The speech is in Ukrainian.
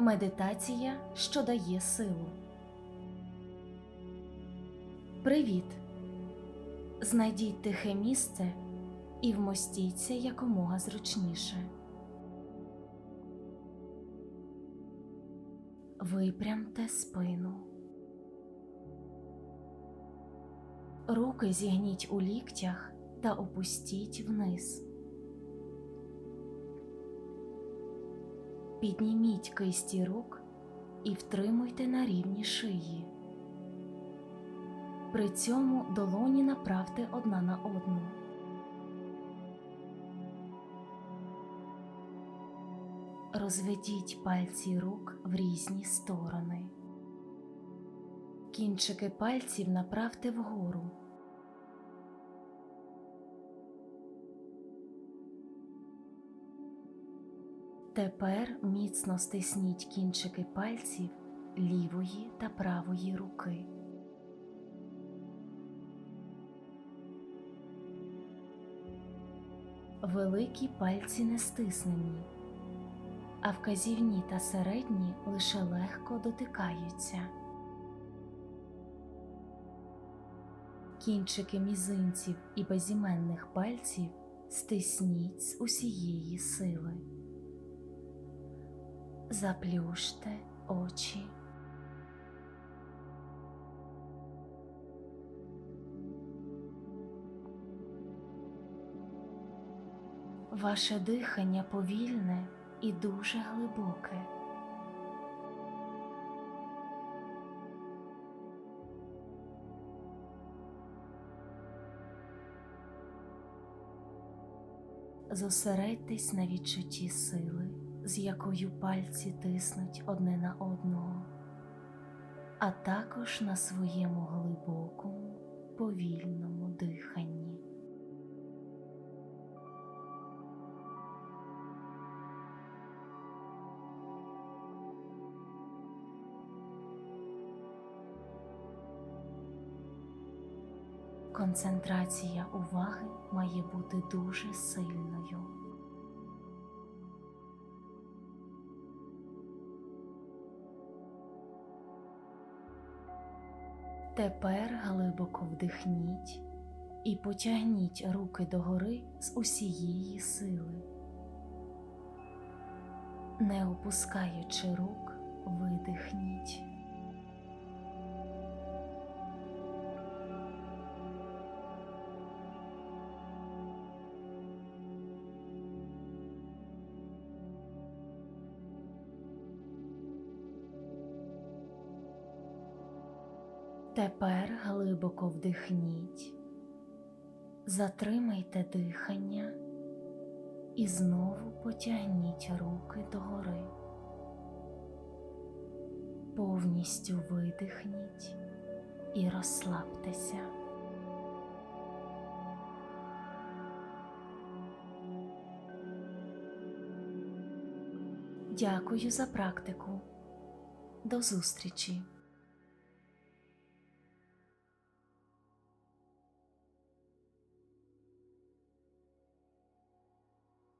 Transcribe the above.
Медитація, що дає силу. Привіт! Знайдіть тихе місце і вмостіться якомога зручніше. Випрямте спину. Руки зігніть у ліктях та опустіть вниз. Підніміть кисті рук і втримуйте на рівні шиї. При цьому долоні направте одна на одну. Розведіть пальці рук в різні сторони. Кінчики пальців направте вгору. Тепер міцно стисніть кінчики пальців лівої та правої руки. Великі пальці не стиснені, а вказівні та середні лише легко дотикаються. Кінчики мізинців і безіменних пальців стисніть з усієї сили. Заплющте очі. Ваше дихання повільне і дуже глибоке. Зосередьтесь на відчутті сили, з якою пальці тиснуть одне на одного, а також на своєму глибокому, повільному диханні. Концентрація уваги має бути дуже сильною. Тепер глибоко вдихніть і потягніть руки догори з усієї сили. Не опускаючи рук, видихніть. Тепер глибоко вдихніть, затримайте дихання і знову потягніть руки догори. Повністю видихніть і розслабтеся. Дякую за практику. До зустрічі!